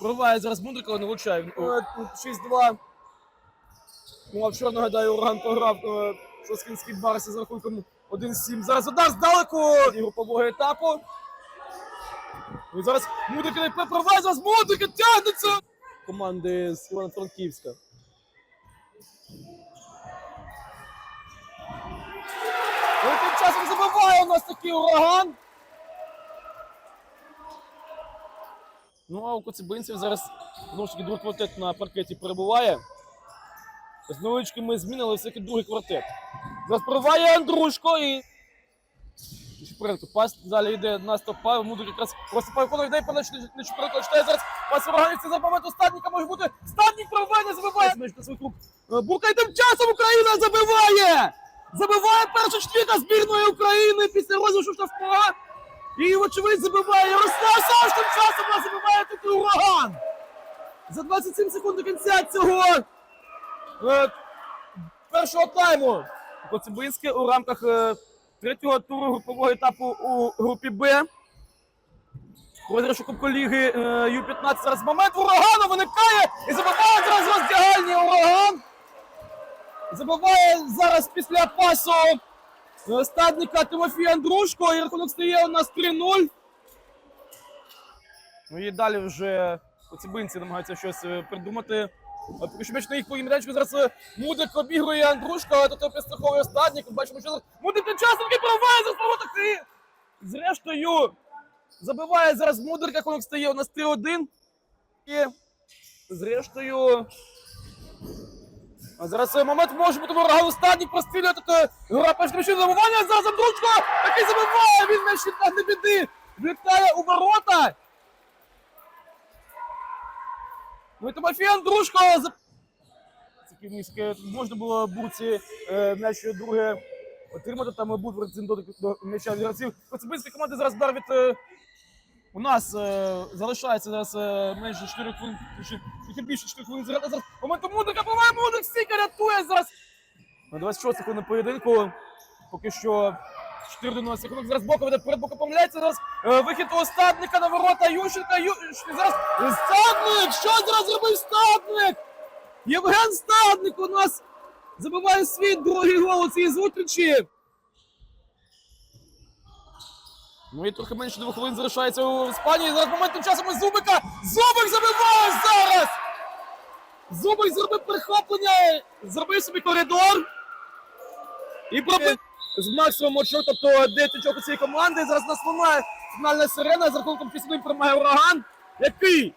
Прориває зараз Мудрика, але не влучає. 6-2. Ну, а вчора, нагадаю, ураган програв е, Соскінський Барсі з рахунком 1-7. Зараз удар здалеку і групового етапу. І зараз Мудрик не прориває, зараз Мудрик тягнеться! Команди з Івано-Франківська. Тим часом забиває у нас такий ураган. Ну, а у коцебинців зараз знову ж таки другий квартет на паркеті перебуває. З невеличкими змінами, але все-таки другий квартет. Зараз прориває Андрушко і. Чепуренко. Пас далі йде на стопа. Мудрик якраз просто переконує йде на Чепуренко. Читає зараз пас організації за момент останніка може бути. Забиває. Меч на свій клуб. Е, Бурка і тим часом Україна забиває! Забиває перша четвірка збірної України після розіграшу штрафного. І, вочевидь, забиває Ярослав Саш тим часом нас забиває такий ураган. За 27 секунд до кінця цього е, першого тайму. Коцюбинське у рамках е, третього туру групового етапу у групі Б. Розіграшу Кубку Ліги е, Ю-15. Зараз момент урагану виникає і забиває зараз роздягальний ураган. Забиває зараз після пасу стадника Тимофій Андрушко. І рахунок стає у нас 3-0. Ну і далі вже коцюбинці намагаються щось е, придумати. От Поки що їх по м'ячку зараз е, Мудрик обігрує Андрушка, але тут підстраховує стадник. Бачимо, що Мудрик тим часом таки проває за воротах і зрештою забиває зараз як він стає у нас 3-1. І зрештою. А зараз е, момент може бути ворога стадник прострілює тут е, гра першим ще забивання. Зараз Андрушко такий забиває. Він м'яч не біди. Влітає у ворота. Ну і Тимофій Андрушко керівницьке. Можна було бурці е, м'яч друге отримати. Там е, був до, до м'яча гравців. Коцебинська команда зараз удар від. Е, у нас залишається зараз менше 4 хвилин, більше 4 хвилин. Зараз моменту Мудрика, Мудрик, рятує зараз. На 26 хвилин поєдинку. Поки що 4 до 12 хвилин. Зараз боку веде перед боку помиляється. Зараз е, вихід у стадника на ворота Ющенка. Ю... Зараз стадник! Що зараз зробив стадник? Євген Стадник у нас забиває свій другий гол у цій зустрічі. Ну і трохи менше двох хвилин залишається у Іспанії. Зараз моментом часом і Зубика. Зубик забиває зараз! Зубик зробив перехоплення, зробив собі коридор. І пробив з максимум очок, тобто 10 очок у цієї команди. Зараз нас лунає фінальна сирена з рахунком 5 перемагає ураган, який